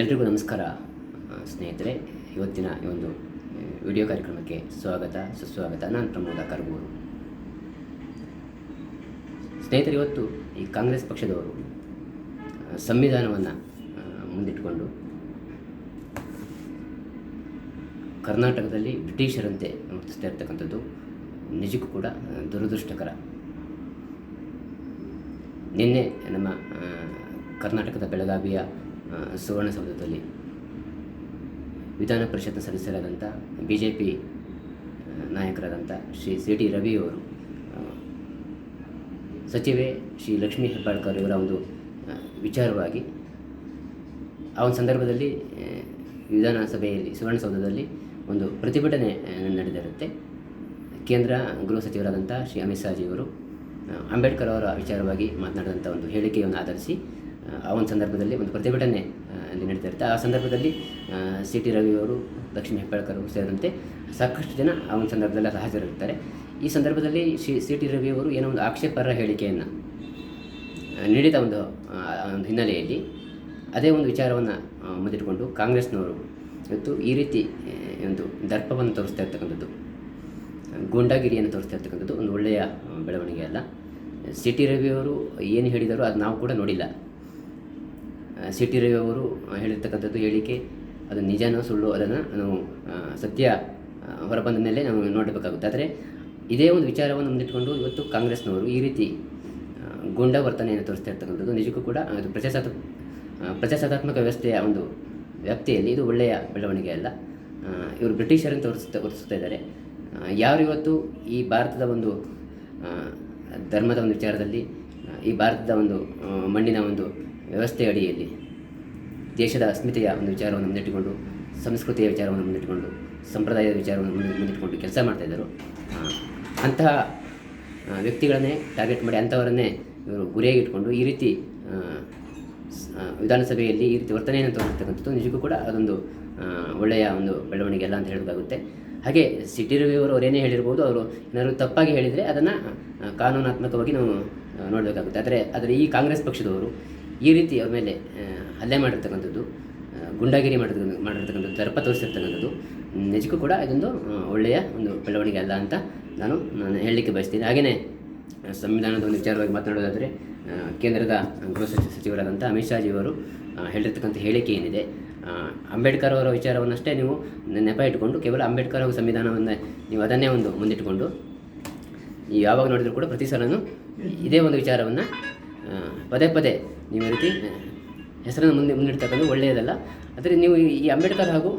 ಎಲ್ರಿಗೂ ನಮಸ್ಕಾರ. ಸ್ನೇಹಿತರೆ, ಇವತ್ತಿನ ಈ ಒಂದು ವಿಡಿಯೋ ಕಾರ್ಯಕ್ರಮಕ್ಕೆ ಸ್ವಾಗತ, ಸುಸ್ವಾಗತ. ನಾನು ಪ್ರಮೋದ ಕರ್ಗೂರು. ಸ್ನೇಹಿತರೆ, ಇವತ್ತು ಈ ಕಾಂಗ್ರೆಸ್ ಪಕ್ಷದವರು ಸಂವಿಧಾನವನ್ನು ಮುಂದಿಟ್ಟುಕೊಂಡು ಕರ್ನಾಟಕದಲ್ಲಿ ಬ್ರಿಟಿಷರಂತೆ ವರ್ತಿಸ್ತಾ ಇರ್ತಕ್ಕಂಥದ್ದು ನಿಜಕ್ಕೂ ಕೂಡ ದುರದೃಷ್ಟಕರ. ನಿನ್ನೆ ನಮ್ಮ ಕರ್ನಾಟಕದ ಬೆಳಗಾವಿಯ ಸುವರ್ಣಸೌಧದಲ್ಲಿ ವಿಧಾನ ಪರಿಷತ್ನ ಸದಸ್ಯರಾದಂಥ ಬಿ ಜೆ ಪಿ ನಾಯಕರಾದಂಥ ಶ್ರೀ ಸಿ ಟಿ ರವಿಯವರು ಸಚಿವೆ ಶ್ರೀ ಲಕ್ಷ್ಮೀ ಹೆಬ್ಬಾಳ್ಕರ್ ಇವರ ಒಂದು ವಿಚಾರವಾಗಿ ಆ ಒಂದು ಸಂದರ್ಭದಲ್ಲಿ ವಿಧಾನಸಭೆಯಲ್ಲಿ ಸುವರ್ಣಸೌಧದಲ್ಲಿ ಒಂದು ಪ್ರತಿಭಟನೆ ನಡೆದಿರುತ್ತೆ. ಕೇಂದ್ರ ಗೃಹ ಸಚಿವರಾದಂಥ ಶ್ರೀ ಅಮಿತ್ ಶಾಜಿಯವರು ಅಂಬೇಡ್ಕರ್ ಅವರ ವಿಚಾರವಾಗಿ ಮಾತನಾಡಿದಂಥ ಒಂದು ಹೇಳಿಕೆಯನ್ನು ಆಧರಿಸಿ ಆ, ಒಂದು ಸಂದರ್ಭದಲ್ಲಿ ಒಂದು ಪ್ರತಿಭಟನೆ ಅಲ್ಲಿ ನಡೀತಾ ಇರುತ್ತೆ. ಆ ಸಂದರ್ಭದಲ್ಲಿ ಸಿ ಟಿ ರವಿಯವರು ಲಕ್ಷ್ಮೀ ಹೆಬ್ಬಾಳ್ಕರ್ ಅವರು ಸೇರಿದಂತೆ ಸಾಕಷ್ಟು ಜನ ಆ ಒಂದು ಸಂದರ್ಭದಲ್ಲಿ ಹಾಜರಿರ್ತಾರೆ ಈ ಸಂದರ್ಭದಲ್ಲಿ ಸಿ ಸಿ ಟಿ ರವಿಯವರು ಏನೋ ಒಂದು ಆಕ್ಷೇಪಾರ್ಹ ಹೇಳಿಕೆಯನ್ನು ನೀಡಿದ ಒಂದು ಒಂದು ಹಿನ್ನೆಲೆಯಲ್ಲಿ ಅದೇ ಒಂದು ವಿಚಾರವನ್ನು ಮುಂದಿಟ್ಟುಕೊಂಡು ಕಾಂಗ್ರೆಸ್ನವರು ಇವತ್ತು ಈ ರೀತಿ ಒಂದು ದರ್ಪವನ್ನು ತೋರಿಸ್ತಾ ಇರ್ತಕ್ಕಂಥದ್ದು ಗೂಂಡಾಗಿರಿಯನ್ನು ತೋರಿಸ್ತಾ ಇರ್ತಕ್ಕಂಥದ್ದು ಒಂದು ಒಳ್ಳೆಯ ಬೆಳವಣಿಗೆ ಅಲ್ಲ. ಸಿ ಟಿ ರವಿಯವರು ಏನು ಹೇಳಿದಾರೋ ಅದು ನಾವು ಕೂಡ ನೋಡಿಲ್ಲ. ಸಿ ಟಿ ರವಿ ಅವರು ಹೇಳಿರ್ತಕ್ಕಂಥದ್ದು ಹೇಳಿಕೆ, ಅದು ನಿಜನೋ ಸುಳ್ಳು ಅದನ್ನು ನಾವು ಸತ್ಯ ಹೊರಬಂದ ಮೇಲೆ ನಾವು ನೋಡಬೇಕಾಗುತ್ತೆ. ಆದರೆ ಇದೇ ಒಂದು ವಿಚಾರವನ್ನು ಮುಂದಿಟ್ಕೊಂಡು ಇವತ್ತು ಕಾಂಗ್ರೆಸ್ನವರು ಈ ರೀತಿ ಗೊಂಡ ವರ್ತನೆಯನ್ನು ತೋರಿಸ್ತಾ ಇರ್ತಕ್ಕಂಥದ್ದು ನಿಜಕ್ಕೂ ಕೂಡ ಅದು ಪ್ರಜಾಸತ್ ಪ್ರಜಾಸತ್ತಾತ್ಮಕ ವ್ಯವಸ್ಥೆಯ ಒಂದು ವ್ಯಾಪ್ತಿಯಲ್ಲಿ ಇದು ಒಳ್ಳೆಯ ಬೆಳವಣಿಗೆ ಅಲ್ಲ. ಇವರು ಬ್ರಿಟಿಷರನ್ನು ತೋರಿಸ್ತಾ ತೋರಿಸ್ತಾ ಇದ್ದಾರೆ. ಯಾರು ಇವತ್ತು ಈ ಭಾರತದ ಒಂದು ಧರ್ಮದ ಒಂದು ವಿಚಾರದಲ್ಲಿ ಈ ಭಾರತದ ಒಂದು ಮಣ್ಣಿನ ಒಂದು ವ್ಯವಸ್ಥೆ ಅಡಿಯಲ್ಲಿ ದೇಶದ ಅಸ್ಮಿತೆಯ ಒಂದು ವಿಚಾರವನ್ನು ಮುಂದಿಟ್ಟುಕೊಂಡು ಸಂಸ್ಕೃತಿಯ ವಿಚಾರವನ್ನು ಮುಂದಿಟ್ಟುಕೊಂಡು ಸಂಪ್ರದಾಯದ ವಿಚಾರವನ್ನು ಮುಂದೆ ಮುಂದಿಟ್ಟುಕೊಂಡು ಕೆಲಸ ಮಾಡ್ತಾಯಿದ್ದರು ಅಂತಹ ವ್ಯಕ್ತಿಗಳನ್ನೇ ಟಾರ್ಗೆಟ್ ಮಾಡಿ ಅಂಥವರನ್ನೇ ಇವರು ಗುರಿಯಾಗಿ ಇಟ್ಕೊಂಡು ಈ ರೀತಿ ವಿಧಾನಸಭೆಯಲ್ಲಿ ಈ ರೀತಿ ವರ್ತನೆಯನ್ನು ತೋರಿಸ್ತಕ್ಕಂಥದ್ದು ನಿಜಕ್ಕೂ ಕೂಡ ಅದೊಂದು ಒಳ್ಳೆಯ ಒಂದು ಬೆಳವಣಿಗೆ ಅಲ್ಲ ಅಂತ ಹೇಳಬೇಕಾಗುತ್ತೆ ಹಾಗೆ ಸಿಟಿ ರವಿಯವರು ಅವರೇನೇ ಹೇಳಿರ್ಬೋದು, ಅವರು ಏನಾದರೂ ತಪ್ಪಾಗಿ ಹೇಳಿದರೆ ಅದನ್ನು ಕಾನೂನಾತ್ಮಕವಾಗಿ ನಾವು ನೋಡಬೇಕಾಗುತ್ತೆ. ಆದರೆ ಆದರೆ ಈ ಕಾಂಗ್ರೆಸ್ ಪಕ್ಷದವರು ಈ ರೀತಿ ಅವ್ರ ಮೇಲೆ ಹಲ್ಲೆ ಮಾಡಿರ್ತಕ್ಕಂಥದ್ದು ಗುಂಡಾಗಿರಿ ಮಾಡಿರ್ತಕ್ಕಂಥ ಮಾಡಿರ್ತಕ್ಕಂಥದ್ದು ದರ್ಪ ತೋರಿಸಿರ್ತಕ್ಕಂಥದ್ದು ನಿಜಕ್ಕೂ ಕೂಡ ಇದೊಂದು ಒಳ್ಳೆಯ ಒಂದು ಬೆಳವಣಿಗೆ ಅಲ್ಲ ಅಂತ ನಾನು ನಾನು ಹೇಳಲಿಕ್ಕೆ ಬಯಸ್ತೀನಿ. ಹಾಗೆಯೇ ಸಂವಿಧಾನದ ಒಂದು ವಿಚಾರವಾಗಿ ಮಾತನಾಡೋದಾದರೆ ಕೇಂದ್ರದ ಗೃಹ ಸಚಿವ ಸಚಿವರಾದಂಥ ಅಮಿತ್ ಶಾಜಿ ಅವರು ಹೇಳಿರ್ತಕ್ಕಂಥ ಹೇಳಿಕೆ ಏನಿದೆ ಅಂಬೇಡ್ಕರ್ ಅವರ ವಿಚಾರವನ್ನಷ್ಟೇ ನೀವು ನೆಪ ಇಟ್ಟುಕೊಂಡು ಕೇವಲ ಅಂಬೇಡ್ಕರ್ ಅವರ ಸಂವಿಧಾನವನ್ನು ನೀವು ಅದನ್ನೇ ಒಂದು ಮುಂದಿಟ್ಟುಕೊಂಡು ಯಾವಾಗ ನೋಡಿದರೂ ಕೂಡ ಪ್ರತಿ ಸಲನೂ ಇದೇ ಒಂದು ವಿಚಾರವನ್ನು ಪದೇ ಪದೇ ನೀವು ರೀತಿ ಹೆಸರನ್ನು ಮುಂದೆ ಮುಂದಿಡ್ತಕ್ಕಂಥ ಒಳ್ಳೆಯದಲ್ಲ. ಆದರೆ ನೀವು ಈ- ಅಂಬೇಡ್ಕರ್ ಹಾಗೂ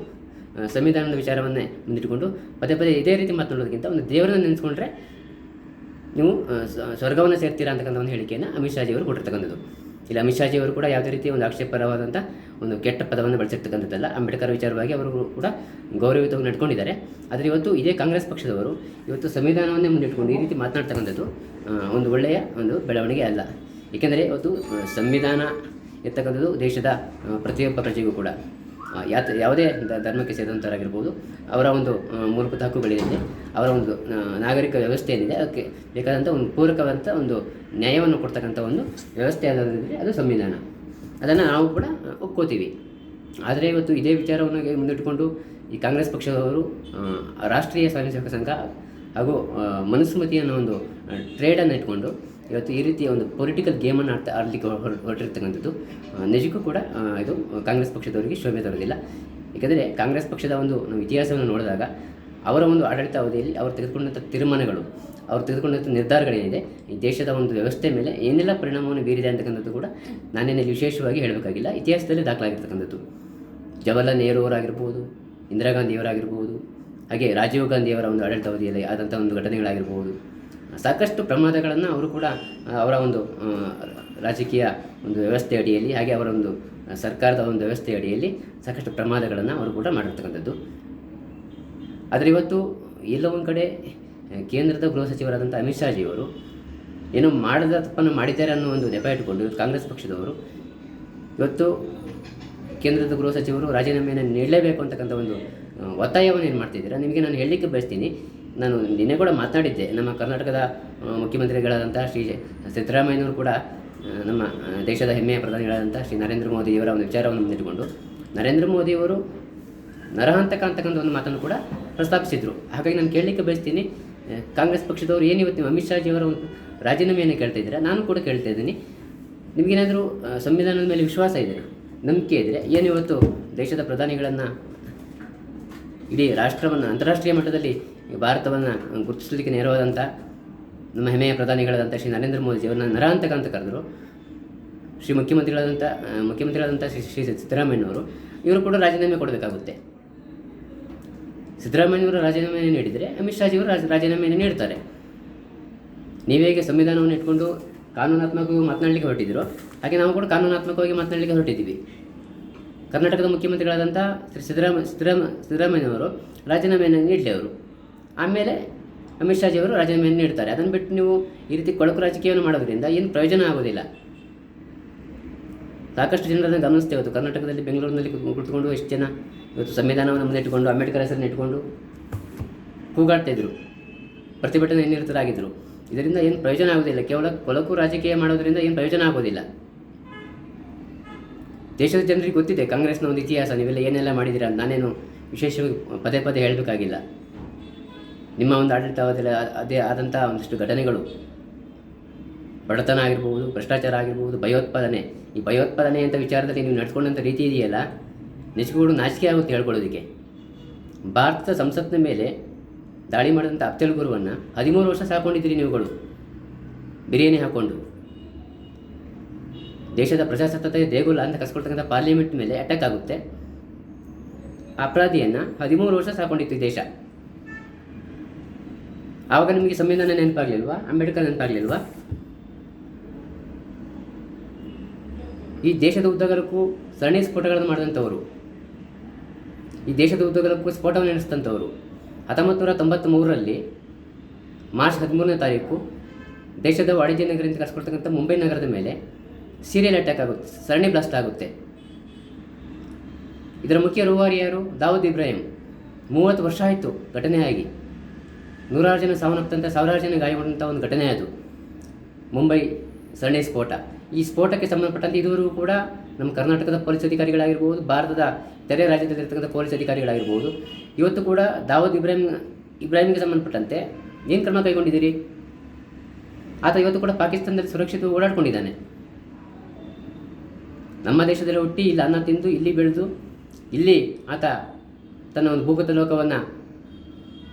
ಸಂವಿಧಾನದ ವಿಚಾರವನ್ನೇ ಮುಂದಿಟ್ಟುಕೊಂಡು ಪದೇ ಪದೇ ಇದೇ ರೀತಿ ಮಾತನಾಡೋದಕ್ಕಿಂತ ಒಂದು ದೇವರನ್ನು ನೆನೆಸ್ಕೊಂಡ್ರೆ ನೀವು ಸ್ವರ್ಗವನ್ನು ಸೇರ್ತೀರಾ ಅಂತಕ್ಕಂಥ ಒಂದು ಹೇಳಿಕೆಯನ್ನು ಅಮಿತ್ ಶಾಜಿಯವರು ಕೊಟ್ಟಿರ್ತಕ್ಕಂಥದ್ದು. ಇಲ್ಲಿ ಅಮಿತ್ ಶಾಜಿಯವರು ಕೂಡ ಯಾವುದೇ ರೀತಿ ಒಂದು ಆಕ್ಷೇಪರವಾದಂಥ ಒಂದು ಕೆಟ್ಟ ಪದವನ್ನು ಬಳಸಿರ್ತಕ್ಕಂಥದ್ದಲ್ಲ. ಅಂಬೇಡ್ಕರ್ ವಿಚಾರವಾಗಿ ಅವರು ಕೂಡ ಗೌರವಯುತವಾಗಿ ನಡ್ಕೊಂಡಿದ್ದಾರೆ. ಆದರೆ ಇವತ್ತು ಇದೇ ಕಾಂಗ್ರೆಸ್ ಪಕ್ಷದವರು ಇವತ್ತು ಸಂವಿಧಾನವನ್ನೇ ಮುಂದಿಟ್ಕೊಂಡು ಈ ರೀತಿ ಮಾತನಾಡ್ತಕ್ಕಂಥದ್ದು ಒಂದು ಒಳ್ಳೆಯ ಒಂದು ಬೆಳವಣಿಗೆ ಅಲ್ಲ. ಏಕೆಂದರೆ ಇವತ್ತು ಸಂವಿಧಾನ ಇರ್ತಕ್ಕಂಥದ್ದು ದೇಶದ ಪ್ರತಿಯೊಬ್ಬ ಪ್ರಜೆಗೂ ಕೂಡ. ಯಾತ, ಯಾವುದೇ ಧರ್ಮಕ್ಕೆ ಸೇರಿದಂಥವರಾಗಿರ್ಬೋದು ಅವರ ಒಂದು ಮೂಲಭೂತ ಹಕ್ಕುಗಳೇನಿದೆ ಅವರ ಒಂದು ನಾಗರಿಕ ವ್ಯವಸ್ಥೆ ಏನಿದೆ ಅದಕ್ಕೆ ಬೇಕಾದಂಥ ಒಂದು ಪೂರಕವಾದಂಥ ಒಂದು ನ್ಯಾಯವನ್ನು ಕೊಡ್ತಕ್ಕಂಥ ಒಂದು ವ್ಯವಸ್ಥೆ ಯಾವುದಾದ್ರೆ ಅದು ಸಂವಿಧಾನ. ಅದನ್ನು ನಾವು ಕೂಡ ಒಪ್ಕೋತೀವಿ. ಆದರೆ ಇವತ್ತು ಇದೇ ವಿಚಾರವನ್ನು ಮುಂದಿಟ್ಟುಕೊಂಡು ಈ ಕಾಂಗ್ರೆಸ್ ಪಕ್ಷದವರು ರಾಷ್ಟ್ರೀಯ ಸ್ವಯಂ ಸಂಘ ಹಾಗೂ ಮನುಸ್ಮೃತಿ ಅನ್ನೋ ಒಂದು ಟ್ರೇಡನ್ನು ಇಟ್ಕೊಂಡು ಇವತ್ತು ಈ ರೀತಿಯ ಒಂದು ಪೊಲಿಟಿಕಲ್ ಗೇಮನ್ನು ಆಡ್ತಾ ಆಡಲಿಕ್ಕೆ ಹೊರ ಹೊರಟಿರ್ತಕ್ಕಂಥದ್ದು. ನಿಜಕ್ಕೂ ಕೂಡ ಇದು ಕಾಂಗ್ರೆಸ್ ಪಕ್ಷದವರಿಗೆ ಶೋಭೆ ತರೋದಿಲ್ಲ. ಏಕೆಂದರೆ ಕಾಂಗ್ರೆಸ್ ಪಕ್ಷದ ಒಂದು ನಾವು ಇತಿಹಾಸವನ್ನು ನೋಡಿದಾಗ ಅವರ ಒಂದು ಆಡಳಿತ ಅವಧಿಯಲ್ಲಿ ಅವರು ತೆಗೆದುಕೊಂಡಂಥ ತೀರ್ಮಾನಗಳು, ಅವರು ತೆಗೆದುಕೊಂಡಂಥ ನಿರ್ಧಾರಗಳೇನಿದೆ, ಈ ದೇಶದ ಒಂದು ವ್ಯವಸ್ಥೆ ಮೇಲೆ ಏನೆಲ್ಲ ಪರಿಣಾಮವನ್ನು ಬೀರಿದೆ ಅಂತಕ್ಕಂಥದ್ದು ಕೂಡ ನಾನೇನಲ್ಲಿ ವಿಶೇಷವಾಗಿ ಹೇಳಬೇಕಾಗಿಲ್ಲ. ಇತಿಹಾಸದಲ್ಲಿ ದಾಖಲಾಗಿರ್ತಕ್ಕಂಥದ್ದು. ಜವಾಹರ್ಲಾಲ್ ನೆಹರು ಅವರಾಗಿರ್ಬೋದು, ಇಂದಿರಾ ಗಾಂಧಿಯವರಾಗಿರ್ಬೋದು ಹಾಗೆ ರಾಜೀವ್ ಗಾಂಧಿಯವರ ಒಂದು ಆಡಳಿತಾವಧಿಯಲ್ಲಿ ಆದಂಥ ಒಂದು ಘಟನೆಗಳಾಗಿರ್ಬೋದು. ಸಾಕಷ್ಟು ಪ್ರಮಾದಗಳನ್ನು ಅವರು ಕೂಡ ಅವರ ಒಂದು ರಾಜಕೀಯ ಒಂದು ವ್ಯವಸ್ಥೆ ಅಡಿಯಲ್ಲಿ, ಹಾಗೆ ಅವರ ಒಂದು ಸರ್ಕಾರದ ಒಂದು ವ್ಯವಸ್ಥೆ ಅಡಿಯಲ್ಲಿ ಸಾಕಷ್ಟು ಪ್ರಮಾದಗಳನ್ನು ಅವರು ಕೂಡ ಮಾಡಿರ್ತಕ್ಕಂಥದ್ದು. ಆದರೆ ಇವತ್ತು ಎಲ್ಲೋ ಒಂದು ಕಡೆ ಕೇಂದ್ರದ ಗೃಹ ಸಚಿವರಾದಂಥ ಅಮಿತ್ ಶಾಜಿಯವರು ಏನೋ ಮಾಡದ ತಪ್ಪನ್ನು ಮಾಡಿದ್ದಾರೆ ಅನ್ನೋ ಒಂದು ನೆಪ ಇಟ್ಟುಕೊಂಡು ಇವತ್ತು ಕಾಂಗ್ರೆಸ್ ಪಕ್ಷದವರು ಇವತ್ತು ಕೇಂದ್ರದ ಗೃಹ ಸಚಿವರು ರಾಜೀನಾಮೆಯನ್ನು ನೀಡಲೇಬೇಕು ಅಂತಕ್ಕಂಥ ಒಂದು ಒತ್ತಾಯವನ್ನು ಏನು ಮಾಡ್ತಿದ್ದೀರಾ? ನಿಮಗೆ ನಾನು ಹೇಳಲಿಕ್ಕೆ ಬಯಸ್ತೀನಿ. ನಾನು ನಿನ್ನೆ ಕೂಡ ಮಾತನಾಡಿದ್ದೆ. ನಮ್ಮ ಕರ್ನಾಟಕದ ಮುಖ್ಯಮಂತ್ರಿಗಳಾದಂಥ ಶ್ರೀ ಸಿದ್ದರಾಮಯ್ಯನವರು ಕೂಡ ನಮ್ಮ ದೇಶದ ಹೆಮ್ಮೆಯ ಪ್ರಧಾನಿಗಳಾದಂಥ ಶ್ರೀ ನರೇಂದ್ರ ಮೋದಿಯವರ ಒಂದು ವಿಚಾರವನ್ನು ಮುಂದಿಟ್ಟುಕೊಂಡು, ನರೇಂದ್ರ ಮೋದಿಯವರು ನರಹಂತಕ ಅಂತಕ್ಕಂಥ ಒಂದು ಮಾತನ್ನು ಕೂಡ ಪ್ರಸ್ತಾಪಿಸಿದರು. ಹಾಗಾಗಿ ನಾನು ಕೇಳಲಿಕ್ಕೆ ಬಯಸ್ತೀನಿ ಕಾಂಗ್ರೆಸ್ ಪಕ್ಷದವರು ಏನು ಇವತ್ತು ನೀವು ಅಮಿತ್ ಶಾಜಿಯವರ ಒಂದು ರಾಜೀನಾಮೆಯನ್ನು ಕೇಳ್ತಾ ಇದ್ದೀರಾ? ನಾನು ಕೂಡ ಕೇಳ್ತಾ ಇದ್ದೀನಿ. ನಿಮಗೇನಾದರೂ ಸಂವಿಧಾನದ ಮೇಲೆ ವಿಶ್ವಾಸ ಇದೆ ನಂಬಿಕೆ ಇದ್ದರೆ ಏನು ಇವತ್ತು ದೇಶದ ಪ್ರಧಾನಿಗಳನ್ನು ಇಡೀ ರಾಷ್ಟ್ರವನ್ನು, ಅಂತಾರಾಷ್ಟ್ರೀಯ ಮಟ್ಟದಲ್ಲಿ ಭಾರತವನ್ನು ಗುರುತಿಸಲಿಕ್ಕೆ ನೆರವಾದಂಥ ನಮ್ಮ ಹೆಮ್ಮೆಯ ಪ್ರಧಾನಿಗಳಾದಂಥ ಶ್ರೀ ನರೇಂದ್ರ ಮೋದಿ ಅವರನ್ನ ನರಾಂತಕ ಅಂತ ಕರೆದರು. ಶ್ರೀ ಮುಖ್ಯಮಂತ್ರಿಗಳಾದಂಥ ಮುಖ್ಯಮಂತ್ರಿಗಳಾದಂಥ ಶ್ರೀ ಶ್ರೀ ಸಿದ್ದರಾಮಯ್ಯನವರು. ಇವರು ಕೂಡ ರಾಜೀನಾಮೆ ಕೊಡಬೇಕಾಗುತ್ತೆ. ಸಿದ್ದರಾಮಯ್ಯನವರು ರಾಜೀನಾಮೆಯನ್ನು ನೀಡಿದರೆ ಅಮಿತ್ ಶಾಜಿಯವರು ರಾಜ, ರಾಜೀನಾಮೆಯನ್ನು ನೀಡ್ತಾರೆ. ನೀವೇಗೆ ಸಂವಿಧಾನವನ್ನು ಇಟ್ಕೊಂಡು ಕಾನೂನಾತ್ಮಕವಾಗಿ ಮಾತನಾಡಲಿಕ್ಕೆ ಹೊರಟಿದ್ರು ಹಾಗೆ ನಾವು ಕೂಡ ಕಾನೂನಾತ್ಮಕವಾಗಿ ಮಾತನಾಡಲಿಕ್ಕೆ ಹೊರಟಿದ್ದೀವಿ. ಕರ್ನಾಟಕದ ಮುಖ್ಯಮಂತ್ರಿಗಳಾದಂಥ ಶ್ರೀ ಸಿದ್ದರಾಮ ಸಿದ್ದರಾಮ, ಸಿದ್ದರಾಮಯ್ಯನವರು ರಾಜೀನಾಮೆಯನ್ನು ನೀಡಲಿ ಅವರು. ಆಮೇಲೆ ಅಮಿತ್ ಶಾಜಿಯವರು ರಾಜೀನಾಮೆಯನ್ನು ನೀಡ್ತಾರೆ. ಅದನ್ನು ಬಿಟ್ಟು ನೀವು ಈ ರೀತಿ ಕೊಳಕು ರಾಜಕೀಯವನ್ನು ಮಾಡೋದ್ರಿಂದ ಏನು ಪ್ರಯೋಜನ ಆಗೋದಿಲ್ಲ. ಸಾಕಷ್ಟು ಜನರನ್ನು ಗಮನಿಸ್ತೇವೆ ಇವತ್ತು. ಕರ್ನಾಟಕದಲ್ಲಿ ಬೆಂಗಳೂರಿನಲ್ಲಿ ಕುಳಿತುಕೊಂಡು ಎಷ್ಟು ಜನ ಇವತ್ತು ಸಂವಿಧಾನವನ್ನು ಮುಂದೆ ಇಟ್ಟುಕೊಂಡು ಅಂಬೇಡ್ಕರ್ ಹೆಸರನ್ನು ಇಟ್ಟುಕೊಂಡು ಕೂಗಾಡ್ತಾಯಿದ್ರು ಪ್ರತಿಭಟನೆ ನಿರತರಾಗಿದ್ದರು ಇದರಿಂದ ಏನು ಪ್ರಯೋಜನ ಆಗೋದಿಲ್ಲ. ಕೇವಲ ಕೊಳಕು ರಾಜಕೀಯ ಮಾಡೋದ್ರಿಂದ ಏನು ಪ್ರಯೋಜನ ಆಗೋದಿಲ್ಲ. ದೇಶದ ಜನರಿಗೆ ಗೊತ್ತಿದೆ, ಕಾಂಗ್ರೆಸ್ನ ಒಂದು ಇತಿಹಾಸ, ನೀವೆಲ್ಲ ಏನೆಲ್ಲ ಮಾಡಿದ್ದೀರಾ ನಾನೇನು ವಿಶೇಷವಾಗಿ ಪದೇ ಪದೇ ಹೇಳಬೇಕಾಗಿಲ್ಲ. ನಿಮ್ಮ ಒಂದು ಆಡಳಿತಾವಧಿಯಲ್ಲಿ ಅದೇ ಆದಂಥ ಒಂದಿಷ್ಟು ಘಟನೆಗಳು, ಬಡತನ ಆಗಿರ್ಬೋದು, ಭ್ರಷ್ಟಾಚಾರ ಆಗಿರ್ಬೋದು, ಭಯೋತ್ಪಾದನೆ, ಈ ಭಯೋತ್ಪಾದನೆ ಅಂತ ವಿಚಾರದಲ್ಲಿ ನೀವು ನಡ್ಕೊಂಡಂಥ ರೀತಿ ಇದೆಯಲ್ಲ ನಿಜಗೂಡು ನಾಚಿಕೆ ಆಗುತ್ತೆ ಹೇಳ್ಕೊಳ್ಳೋದಕ್ಕೆ. ಭಾರತದ ಸಂಸತ್ನ ಮೇಲೆ ದಾಳಿ ಮಾಡಿದಂಥ ಅಫ್ಜಲ್ ಗುರುವನ್ನು ಹದಿಮೂರು ವರ್ಷ ಸಾಕೊಂಡಿದ್ದೀರಿ ನೀವುಗಳು, ಬಿರಿಯಾನಿ ಹಾಕ್ಕೊಂಡು. ದೇಶದ ಪ್ರಜಾಸತ್ತತೆ ದೇಗುಲ ಅಂತ ಕಸ್ಕೊಳ್ತಕ್ಕಂಥ ಪಾರ್ಲಿಮೆಂಟ್ ಮೇಲೆ ಅಟ್ಯಾಕ್ ಆಗುತ್ತೆ. ಅಪರಾಧಿಯನ್ನು ಹದಿಮೂರು ವರ್ಷ ಸಾಕೊಂಡಿತ್ತು ದೇಶ. ಆವಾಗ ನಿಮಗೆ ಸಂವಿಧಾನ ನೆನಪಾಗ್ಲಿಲ್ವಾ? ಅಂಬೇಡ್ಕರ್ ನೆನಪಾಗ್ಲಿಲ್ವಾ? ಈ ದೇಶದ ಉದ್ದಗಲಕ್ಕೂ ಸರಣಿ ಸ್ಫೋಟಗಳನ್ನು ಮಾಡಿದಂಥವರು. ಈ ದೇಶದ ಉದ್ದಗಲಕ್ಕೂ ಸ್ಫೋಟವನ್ನು ನಡೆಸಿದಂಥವರು. ಹತ್ತೊಂಬತ್ತು ನೂರ ತೊಂಬತ್ತ್ಮೂರರಲ್ಲಿ ಮಾರ್ಚ್ ಹದಿಮೂರನೇ ತಾರೀಕು ದೇಶದ ವಾಣಿಜ್ಯ ನಗರ ಅಂತ ಕರೆಸ್ಕೊಳ್ತಕ್ಕಂಥ ಮುಂಬೈ ನಗರದ ಮೇಲೆ ಸೀರಿಯಲ್ ಅಟ್ಯಾಕ್ ಆಗುತ್ತೆ, ಸರಣಿ ಬ್ಲಾಸ್ಟ್ ಆಗುತ್ತೆ. ಇದರ ಮುಖ್ಯ ರೂವಾರಿ ಯಾರು? ದಾವೂದ್ ಇಬ್ರಾಹಿಂ. ಮೂವತ್ತು ವರ್ಷ ಆಯಿತು ಘಟನೆ ಆಗಿ ನೂರಾರು ಜನ ಸಾವನ್ನಪ್ಪಂಥ ಸಾವಿರಾರು ಜನ ಗಾಯಗೊಂಡಂಥ ಒಂದು ಘಟನೆ ಅದು. ಮುಂಬೈ ಸರಣಿ ಸ್ಫೋಟ. ಈ ಸ್ಫೋಟಕ್ಕೆ ಸಂಬಂಧಪಟ್ಟಂತೆ ಇದುವರೆಗೂ ಕೂಡ ನಮ್ಮ ಕರ್ನಾಟಕದ ಪೊಲೀಸ್ ಅಧಿಕಾರಿಗಳಾಗಿರ್ಬೋದು, ಭಾರತದ ತೆರೆ ರಾಜ್ಯದಲ್ಲಿರ್ತಕ್ಕಂಥ ಪೊಲೀಸ್ ಅಧಿಕಾರಿಗಳಾಗಿರ್ಬೋದು, ಇವತ್ತು ಕೂಡ ದಾವೂದ್ ಇಬ್ರಾಹಿಂ, ಇಬ್ರಾಹಿಂಗೆ ಸಂಬಂಧಪಟ್ಟಂತೆ ಏನು ಕ್ರಮ ಕೈಗೊಂಡಿದ್ದೀರಿ? ಆತ ಇವತ್ತು ಕೂಡ ಪಾಕಿಸ್ತಾನದಲ್ಲಿ ಸುರಕ್ಷಿತ ಓಡಾಡ್ಕೊಂಡಿದ್ದಾನೆ. ನಮ್ಮ ದೇಶದಲ್ಲಿ ಹುಟ್ಟಿ ಇಲ್ಲಿ ಅನ್ನ ತಿಂದು, ಇಲ್ಲಿ ಬೆಳೆದು, ಇಲ್ಲಿ ಆತ ತನ್ನ ಒಂದು ಭೂಗತ ಲೋಕವನ್ನು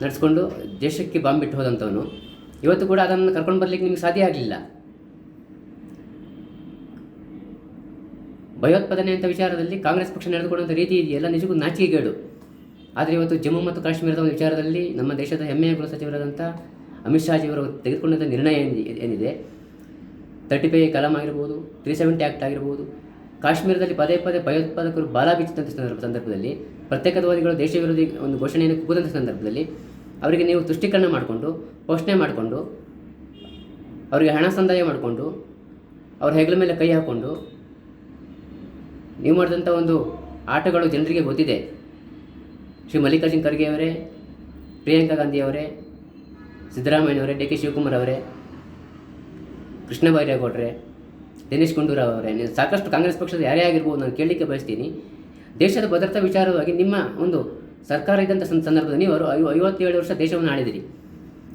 ನಡೆಸ್ಕೊಂಡು ದೇಶಕ್ಕೆ ಬಾಂಬ್ ಬಿಟ್ಟು ಹೋದಂಥವನು. ಇವತ್ತು ಕೂಡ ಅದನ್ನು ಕರ್ಕೊಂಡು ಬರಲಿಕ್ಕೆ ನಿಮಗೆ ಸಾಧ್ಯ ಆಗಲಿಲ್ಲ. ಭಯೋತ್ಪಾದನೆ ಅಂತ ವಿಚಾರದಲ್ಲಿ ಕಾಂಗ್ರೆಸ್ ಪಕ್ಷ ನಡೆದುಕೊಂಡಂಥ ರೀತಿ ಇದೆಯಲ್ಲ, ನಿಜಕ್ಕೂ ನಾಚಿಕೆಗೇಡು ಆದರೆ ಇವತ್ತು ಜಮ್ಮು ಮತ್ತು ಕಾಶ್ಮೀರದ ಒಂದು ವಿಚಾರದಲ್ಲಿ ನಮ್ಮ ದೇಶದ ಹೆಮ್ಮೆಯ ಗೃಹ ಸಚಿವರಾದಂಥ ಅಮಿತ್ ಶಾಜಿಯವರು ತೆಗೆದುಕೊಂಡಂಥ ನಿರ್ಣಯ ಏನಿದೆ- ತರ್ಟಿ ಫೈ ಕಲಾಂ ಆಗಿರ್ಬೋದು, ತ್ರೀ ಸೆವೆಂಟಿ ಆ್ಯಕ್ಟ್ ಆಗಿರ್ಬೋದು, ಕಾಶ್ಮೀರದಲ್ಲಿ ಪದೇ ಪದೇ ಭಯೋತ್ಪಾದಕರು ಬಾಲ ಬೀಚಿದಂಥ ಸಂದರ್ಭ ಸಂದರ್ಭದಲ್ಲಿ ಪ್ರತ್ಯೇಕತಾವಾದಿಗಳು ದೇಶ ವಿರೋಧಿ ಒಂದು ಘೋಷಣೆಯನ್ನು ಕೂದಂಥ ಸಂದರ್ಭದಲ್ಲಿ ಅವರಿಗೆ ನೀವು ತುಷ್ಟೀಕರಣ ಮಾಡಿಕೊಂಡು, ಪೋಷಣೆ ಮಾಡಿಕೊಂಡು, ಅವರಿಗೆ ಹಣ ಸಂದಾಯ ಮಾಡಿಕೊಂಡು, ಅವ್ರ ಹೆಗಲ ಮೇಲೆ ಕೈ ಹಾಕ್ಕೊಂಡು ನೀವು ಮಾಡಿದಂಥ ಒಂದು ಆಟಗಳು ಜನರಿಗೆ ಗೊತ್ತಿದೆ. ಶ್ರೀ ಮಲ್ಲಿಕಾರ್ಜುನ್ ಖರ್ಗೆ ಅವರೇ, ಪ್ರಿಯಾಂಕಾ ಗಾಂಧಿ ಅವರೇ ಸಿದ್ದರಾಮಯ್ಯನವರೇ ಡಿ ಕೆ ಶಿವಕುಮಾರ್ ಅವರೇ, ಕೃಷ್ಣ ಬೈರೇಗೌಡ್ರೆ, ದಿನೇಶ್ ಗುಂಡೂರಾವ್ ಅವರೇ, ನೀವು ಸಾಕಷ್ಟು ಕಾಂಗ್ರೆಸ್ ಪಕ್ಷದ ಯಾರೇ ಆಗಿರ್ಬೋದು, ನಾನು ಕೇಳಲಿಕ್ಕೆ ಬಯಸ್ತೀನಿ. ದೇಶದ ಭದ್ರತಾ ವಿಚಾರವಾಗಿ ನಿಮ್ಮ ಒಂದು ಸರ್ಕಾರ ಇದ್ದಂಥ ಸಂದ- ಸಂದರ್ಭದಲ್ಲಿ ನೀವು ಅವರು ಐವ ಐವತ್ತೇಳು ವರ್ಷ ದೇಶವನ್ನು ಆಳಿದಿರಿ.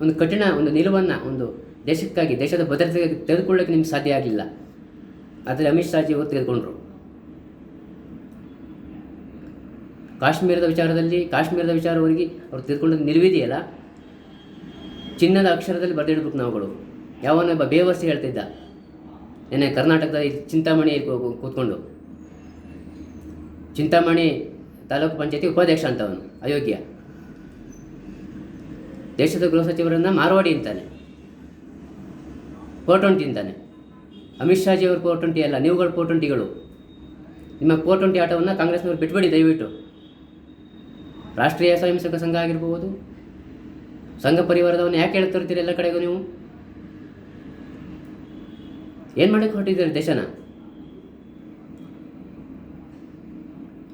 ಒಂದು ಕಠಿಣ ಒಂದು ನಿಲುವನ್ನು ಒಂದು ದೇಶಕ್ಕಾಗಿ, ದೇಶದ ಭದ್ರತೆಗೆ ತೆಗೆದುಕೊಳ್ಳೋಕೆ ನಿಮ್ಗೆ ಸಾಧ್ಯ ಆಗಲಿಲ್ಲ. ಆದರೆ ಅಮಿತ್ ಶಾಜಿ ಅವರು ತೆಗೆದುಕೊಂಡ್ರು. ಕಾಶ್ಮೀರದ ವಿಚಾರದಲ್ಲಿ, ಕಾಶ್ಮೀರದ ವಿಚಾರವರೆಗೆ ಅವ್ರು ತೆಗೆದುಕೊಂಡ ನಿಲುವಿದೆಯಲ್ಲ ಚಿನ್ನದ ಅಕ್ಷರದಲ್ಲಿ ಬರೆದಿಡ್ಬೇಕು ನಾವುಗಳು. ಯಾವನೊಬ್ಬ ಬೇವರ್ಸಿ ಹೇಳ್ತಿದ್ದ. ನೆನೆ ಕರ್ನಾಟಕದಲ್ಲಿ ಚಿಂತಾಮಣಿ ಕೂತ್ಕೊಂಡು. ಚಿಂತಾಮಣಿ ತಾಲೂಕು ಪಂಚಾಯತಿ ಉಪಾಧ್ಯಕ್ಷ ಅಂತ ಅವನು ಅಯೋಗ್ಯ. ದೇಶದ ಗೃಹ ಸಚಿವರನ್ನು ಮಾರ್ವಾಡಿ ಅಂತಾನೆ. ಫೋರ್ ಟ್ವೆಂಟಿ ಅಂತಾನೆ. ಅಮಿತ್ ಶಾಜಿ ಅವರು ಫೋರ್ ಟ್ವೆಂಟಿ ಅಲ್ಲ, ನೀವುಗಳು ಫೋರ್ ಟ್ವೆಂಟಿಗಳು ನಿಮ್ಮ ಫೋರ್ ಟ್ವೆಂಟಿ ಆಟವನ್ನು ಕಾಂಗ್ರೆಸ್ನವರು ಬಿಟ್ಬಿಡಿ, ದಯವಿಟ್ಟು. ರಾಷ್ಟ್ರೀಯ ಸ್ವಯಂ ಸೇವಕ ಸಂಘ ಆಗಿರ್ಬೋದು. ಸಂಘ ಪರಿವಾರದವನ್ನ ಯಾಕೆ ಹೇಳ್ತಿರ್ತೀರಿ ಎಲ್ಲ ಕಡೆಗೂ ನೀವು? ಏನು ಮಾಡೋಕ್ಕೆ ಹೊರಟಿದ್ದೀರಿ ದೇಶನ?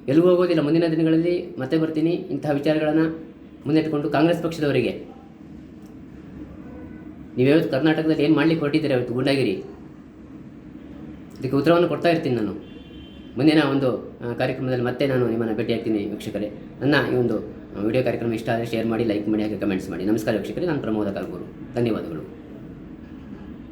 ಎಲ್ಲಿಗೂ ಹೋಗೋದಿಲ್ಲ ಮುಂದಿನ ದಿನಗಳಲ್ಲಿ ಮತ್ತೆ ಬರ್ತೀನಿ. ಇಂತಹ ವಿಚಾರಗಳನ್ನು ಮುಂದಿಟ್ಟುಕೊಂಡು ಕಾಂಗ್ರೆಸ್ ಪಕ್ಷದವರಿಗೆ. ನೀವ್ಯಾವತ್ತು ಕರ್ನಾಟಕದಲ್ಲಿ ಏನು ಮಾಡಲಿಕ್ಕೆ ಹೊರಟಿದ್ದೀರಿ ಅವತ್ತು ಗುಂಡಾಗಿರಿ? ಇದಕ್ಕೆ ಉತ್ತರವನ್ನು ಕೊಡ್ತಾ ಇರ್ತೀನಿ ನಾನು. ಮುಂದಿನ ಒಂದು ಕಾರ್ಯಕ್ರಮದಲ್ಲಿ ಮತ್ತೆ ನಾನು ನಿಮ್ಮನ್ನು ಭೇಟಿಯಾಗ್ತೀನಿ ವೀಕ್ಷಕರೇ. ನನ್ನ ಈ ಒಂದು ವಿಡಿಯೋ ಕಾರ್ಯಕ್ರಮ ಇಷ್ಟ ಆದರೆ ಶೇರ್ ಮಾಡಿ ಲೈಕ್ ಮಾಡಿ, ಹಾಗೆ ಕಮೆಂಟ್ಸ್ ಮಾಡಿ. ನಮಸ್ಕಾರ ವೀಕ್ಷಕರೇ, ನಾನು ಪ್ರಮೋದ ಕಾಲ್ಗೂರು ಧನ್ಯವಾದಗಳು.